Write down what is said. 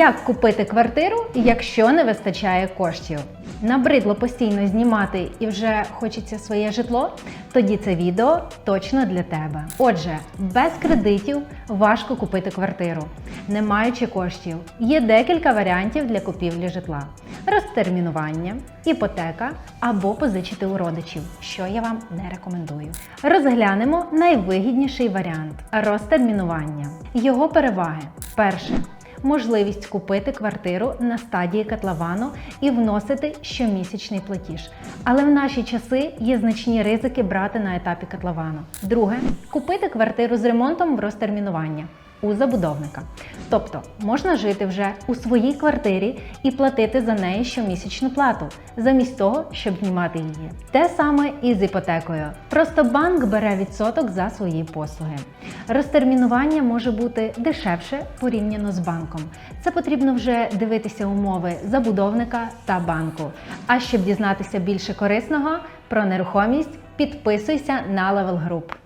Як купити квартиру, якщо не вистачає коштів? Набридло постійно знімати і вже хочеться своє житло? Тоді це відео точно для тебе. Отже, без кредитів важко купити квартиру. Не маючи коштів, є декілька варіантів для купівлі житла: розтермінування, іпотека або позичити у родичів, що я вам не рекомендую. Розглянемо найвигідніший варіант розтермінування. Його переваги: перше можливість купити квартиру на стадії котловану і вносити щомісячний платіж. Але в наші часи є значні ризики брати на етапі котловану. Друге купити квартиру з ремонтом в розтермінування. У забудовника. Тобто можна жити вже у своїй квартирі і платити за неї щомісячну плату, замість того, щоб знімати її. Те саме і з іпотекою. Просто банк бере відсоток за свої послуги. Розтермінування може бути дешевше порівняно з банком. Це потрібно вже дивитися умови забудовника та банку. А щоб дізнатися більше корисного про нерухомість, підписуйся на Level Group.